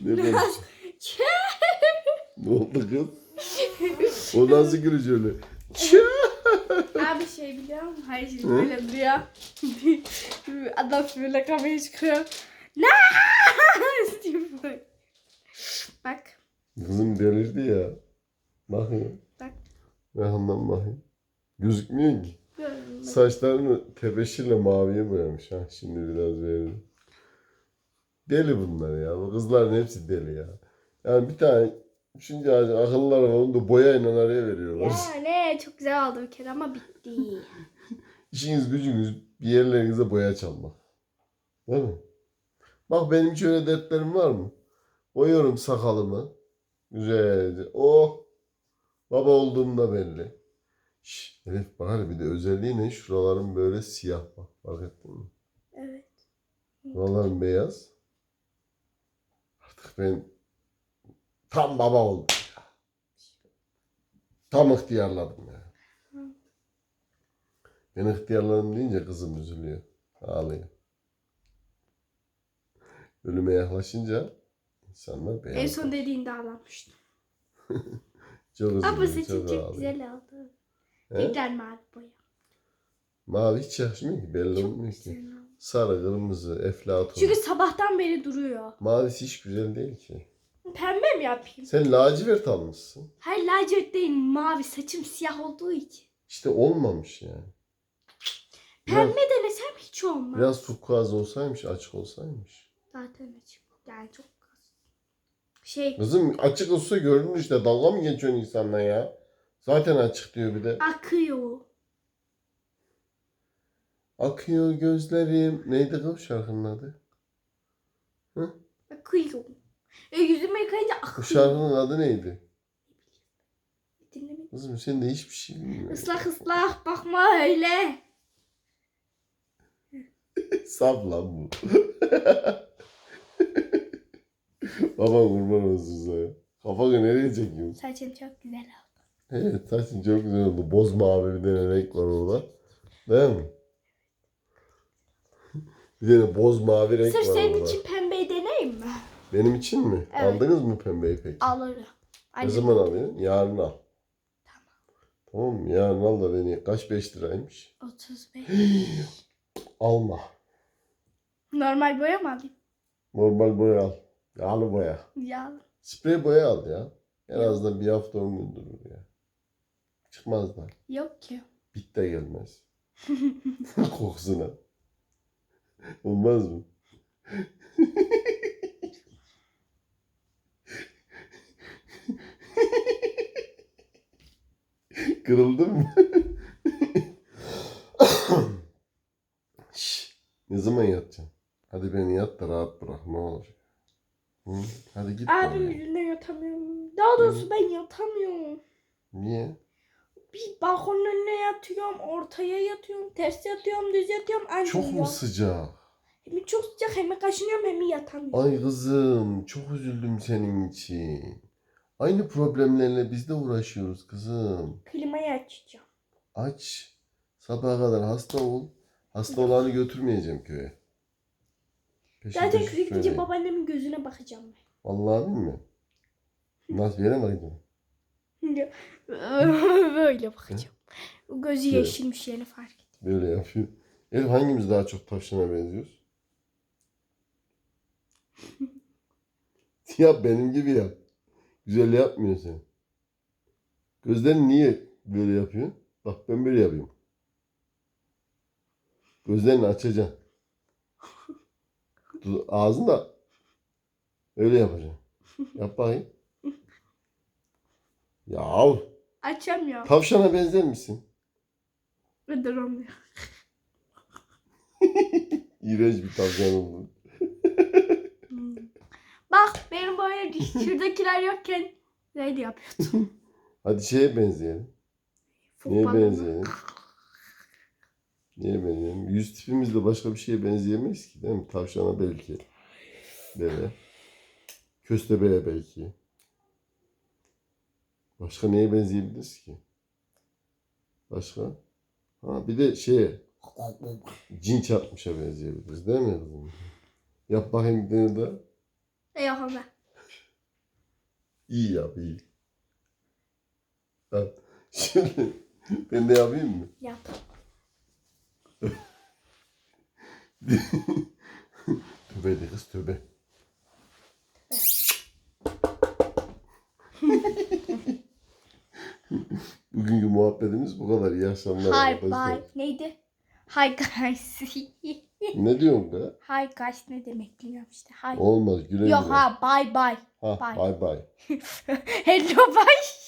Ne Biraz. demek? Ne oldu kız? O nasıl gülüş öyle? Abi şey biliyor musun? Hayır şimdi böyle duruyor. Adam böyle kafayı çıkıyor. Ne? böyle. Bak. Kızım delirdi ya. Bakın. Bak. Yakından bakayım. Gözükmüyor ki. Saçlarını tebeşirle maviye boyamış ha. Şimdi biraz verelim. Deli bunlar ya. Bu kızların hepsi deli ya. Yani bir tane üçüncü ağacın akıllıları var. Onu da boyayla araya veriyorlar. Ya ne çok güzel oldu bir kere ama bitti. İşiniz gücünüz bir yerlerinize boya çalmak. Değil mi? Bak benim hiç öyle dertlerim var mı? Boyuyorum sakalımı. Güzelce. Oh! Baba olduğumda belli. Şş, Elif bak hele bir de özelliği ne? Şuralarım böyle siyah bak. Fark ettin mi? evet. Buralarım beyaz. Ben tam baba oldum. ya. Tam ihtiyarladım ya. Ben ihtiyarladım deyince kızım üzülüyor. Ağlıyor. Ölüme yaklaşınca insanlar beyaz. En son dediğinde ağlamıştım. Çok üzülüyor, Ama saçın çok güzel oldu. He? Tekrar mavi boya. Mavi hiç yakışmıyor ki. Belli olmuyor ki. oldu. Sarı, kırmızı, eflatun. Çünkü sabahtan beri duruyor. Mavisi hiç güzel değil ki. Pembe mi yapayım? Sen lacivert almışsın. Hayır lacivert değil mavi. Saçım siyah olduğu için. İşte olmamış yani. Biraz, Pembe denesem hiç olmaz. biraz turkuaz olsaymış, açık olsaymış. Zaten açık. Yani çok. Şey Kızım açık olsa görünür işte. Dalga mı geçiyorsun insanla ya? Zaten açık diyor bir de. akıyor. Akıyor gözlerim. Neydi o şarkının adı? Akıyor. E, yüzümü yıkayınca Bu akıyor. şarkının adı neydi? Dinlemedim. Kızım sen de hiçbir şey bilmiyorsun. Islak ıslak bakma öyle. Saf lan bu. Baban kurban olsun sana. Kafanı nereye çekiyorsun? Saçım çok güzel oldu. Evet saçın çok güzel oldu. Boz mavi bir tane renk var orada. Değil mi? Bir boz mavi renk Sırf var senin orada. için pembeyi deneyim mi? Benim için mi? Evet. Aldınız mı pembeyi peki? Alırım. Ne zaman alıyorsun? Yarın al. Tamam mı? Yarın al da beni. Kaç 5 liraymış? 35. Alma. Normal boya mı alayım? Normal boya al. Yağlı boya. Ya. Sprey boya al ya. En azından bir hafta on gün durur ya. Çıkmaz da. Yok ki. Bit de gelmez. Kokusuna. Olmaz mı? Kırıldın mı? Şş, ne zaman yatacaksın? Hadi beni yat da rahat bırak ne olur. Hı? Hadi git. Abim bana. yüzünden yatamıyorum. Daha doğrusu ben yatamıyorum. Niye? Bir balkonun önüne yatıyorum, ortaya yatıyorum, ters yatıyorum, düz yatıyorum. Anca Çok mu sıcak? Hem çok sıcak hem kaşınıyorum hem yatamıyorum. Ay kızım çok üzüldüm senin için. Aynı problemlerle biz de uğraşıyoruz kızım. Klimayı açacağım. Aç. Sabaha kadar hasta ol. Hasta olanı götürmeyeceğim köye. Peşin Zaten köye gidince babaannemin gözüne bakacağım Vallahi mi? Nasıl bir yere mi bakıyorsun? Böyle bakacağım. O gözü Şöyle. yeşilmiş yeni fark ettim. Böyle yapıyor. Elif hangimiz daha çok tavşana benziyoruz? yap benim gibi yap. Güzel yapmıyorsun sen. Gözlerini niye böyle yapıyorsun? Bak ben böyle yapıyorum. Gözlerini açacaksın. Du- Ağzını da öyle yapacaksın. Yap bakayım. Ya Açamıyorum. tavşana benzer misin? Ve duramıyorum. İğrenç bir tavşan oldu. Hmm. Bak benim böyle şuradakiler yokken neydi yapıyordum? Hadi şeye benzeyelim. Neye Futbol. benzeyelim? Neye benzeyelim? Yüz tipimizle başka bir şeye benzeyemeyiz ki değil mi? Tavşana belki. Böyle. Köstebeğe belki. Başka neye benzeyebiliriz ki? Başka? Ha bir de şeye cin çarpmışa benzeyebiliriz değil mi kızım? Yap bakayım bir tane daha. E yapamam. İyi yap iyi. Tamam. Şimdi ben de yapayım mı? Yap. Tövbe de kız tövbe. Muhabbetimiz bu kadar. İyi akşamlar. Hi bye. Neydi? Hi guys. Ne diyorsun da? Hi guys ne demek bilmiyorum işte. Hi. Olmaz güle güle. Yok ha bye bye. Ha, bye. bye bye. Hello bye.